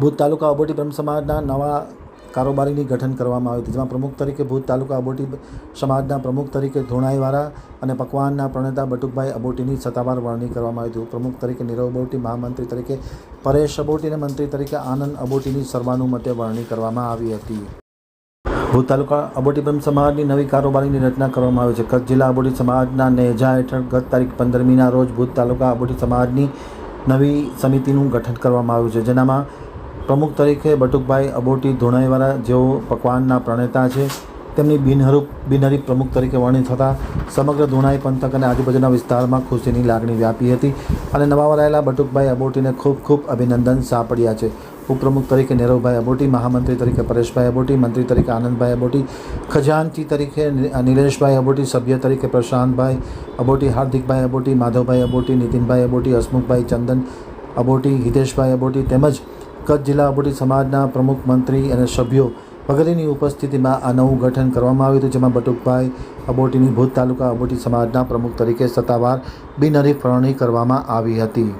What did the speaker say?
ભુજ તાલુકા અબોટી બ્રહ્મ સમાજના નવા કારોબારીની ગઠન કરવામાં આવ્યું હતું, જેમાં પ્રમુખ તરીકે ભુજ તાલુકા અબોટી સમાજના પ્રમુખ તરીકે ધોણાઈવાળા અને પકવાનના પ્રણેતા બટુકભાઈ અબોટીની સત્તાવાર વરણી કરવામાં આવી હતી. પ્રમુખ તરીકે નીરવ અબોટી, મહામંત્રી તરીકે પરેશ અબોટી અને મંત્રી તરીકે આનંદ અબોટીની સર્વાનુમતે વરણી કરવામાં આવી હતી. ભુજ તાલુકા અબોટી બ્રહ્મ સમાજની નવી કારોબારીની રચના કરવામાં આવી છે. કચ્છ જિલ્લા અબોટી સમાજના નેજા હેઠળ ગત તારીખ પંદરમીના રોજ ભુજ તાલુકા અબોટી સમાજની નવી સમિતિનું ગઠન કરવામાં આવ્યું છે, જેનામાં પ્રમુખ તરીકે બટુકભાઈ અબોટી ધુણાઈવાળા જેઓ પકવાનના પ્રણેતા છે, તેમની બિનહરૂપ, બિનહરીફ પ્રમુખ તરીકે વર્ણિત થતાં સમગ્ર ધોણાઈ પંથક અને આજુબાજુના વિસ્તારમાં ખુશીની લાગણી વ્યાપી હતી અને નવા વરાયેલા બટુકભાઈ અબોટીને ખૂબ ખૂબ અભિનંદન સાંપડ્યા છે. ઉપપ્રમુખ તરીકે નીરવભાઈ અબોટી, મહામંત્રી તરીકે પરેશભાઈ અબોટી, મંત્રી તરીકે આનંદભાઈ અબોટી, ખજાનચી તરીકે નિલેશભાઈ અબોટી, સભ્ય તરીકે પ્રશાંતભાઈ અબોટી, હાર્દિકભાઈ અબોટી, માધવભાઈ અબોટી, નીતિનભાઈ અબોટી, હસમુખભાઈ ચંદન અબોટી, હિતેશભાઈ અબોટી તેમજ કચ્છ જિલ્લા અબોટી સમાજના પ્રમુખ મંત્રી અને સભ્યો વગેરેની ઉપસ્થિતિમાં આ નવું ગઠન કરવામાં આવ્યું હતું, જેમાં બટુકભાઈ અબોટીની ભૂત તાલુકા અબોટી સમાજના પ્રમુખ તરીકે સત્તાવાર બિનહરીફ વરણી કરવામાં આવી હતી.